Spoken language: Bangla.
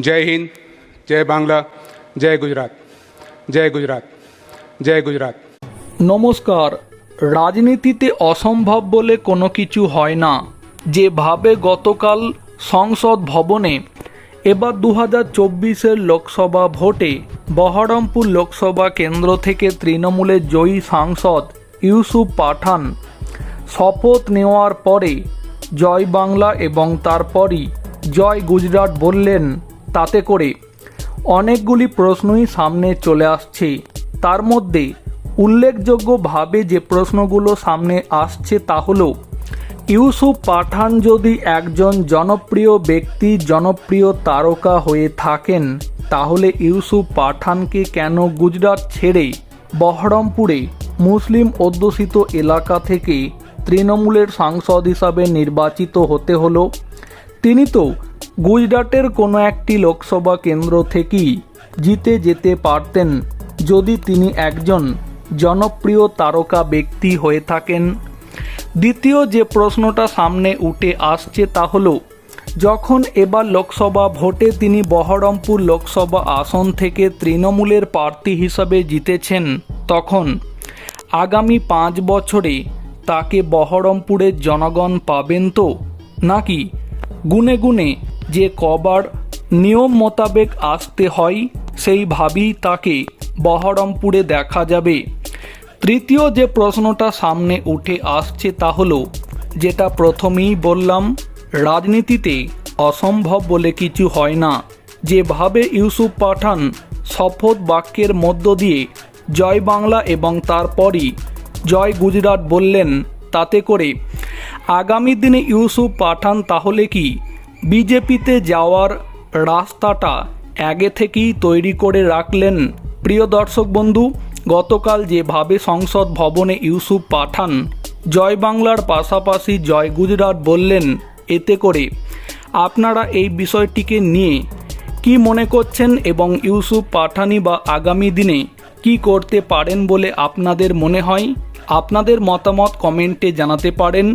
জয় হিন্দ, জয় বাংলা, জয় গুজরাট জয় গুজরাট জয় গুজরাট। নমস্কার। রাজনীতিতে অসম্ভব বলে কোনো কিছু হয় না। যেভাবে গতকাল সংসদ ভবনে, এবার দু হাজার চব্বিশের লোকসভা ভোটে বহরমপুর লোকসভা কেন্দ্র থেকে তৃণমূলের জয়ী সাংসদ ইউসুফ পাঠান, শপথ নেওয়ার পরে জয় বাংলা এবং তারপরই জয় গুজরাট বললেন তাতে করে অনেকগুলি প্রশ্নই সামনে চলে আসছে। তার মধ্যে উল্লেখযোগ্যভাবে যে প্রশ্নগুলো সামনে আসছে তা হলো, ইউসুফ পাঠান যদি একজন জনপ্রিয় ব্যক্তি, জনপ্রিয় তারকা হয়ে থাকেন, তাহলে ইউসুফ পাঠানকে কেন গুজরাট ছেড়ে বহরমপুরে মুসলিম অধ্যুষিত এলাকা থেকে তৃণমূলের সাংসদ হিসাবে নির্বাচিত হতে হলো? তিনি তো গুজরাটের কোনো একটি লোকসভা কেন্দ্র থেকেই জিতে যেতে পারতেন যদি তিনি একজন জনপ্রিয় তারকা ব্যক্তি হয়ে থাকেন। দ্বিতীয় যে প্রশ্নটা সামনে উঠে আসছে তা হলো, যখন এবার লোকসভা ভোটে তিনি বহরমপুর লোকসভা আসন থেকে তৃণমূলের প্রার্থী হিসাবে জিতেছেন, তখন আগামী পাঁচ বছরে তাকে বহরমপুরের জনগণ পাবেন তো? নাকি গুনে গুনে যে কবার নিয়ম মোতাবেক আসতে হয় সেইভাবেই তাকে বহরমপুরে দেখা যাবে। তৃতীয় যে প্রশ্নটা সামনে উঠে আসছে তা হলো, যেটা প্রথমেই বললাম, রাজনীতিতে অসম্ভব বলে কিছু হয় না। যেভাবে ইউসুফ পাঠান শপথ বাক্যের মধ্য দিয়ে জয় বাংলা এবং তারপরই জয় গুজরাট বললেন, তাতে করে, আগামী দিনে ইউসুফ পাঠান তাহলে কি বিজেপিতে যাওয়ার রাস্তাটা আগে থেকেই তৈরি করে রাখলেন প্রিয় দর্শক বন্ধু, গতকাল যেভাবে সংসদ ভবনে ইউসুফ পাঠান, জয় বাংলার পাশাপাশি জয় গুজরাট বললেন, এতে করে আপনারা এই বিষয়টিকে নিয়ে কি মনে করছেন এবং ইউসুফ পাঠানি বা আগামী দিনে কি করতে পারেন বলে আপনাদের মনে হয়? আপনাদের মতামত কমেন্টে জানাতে পারেন।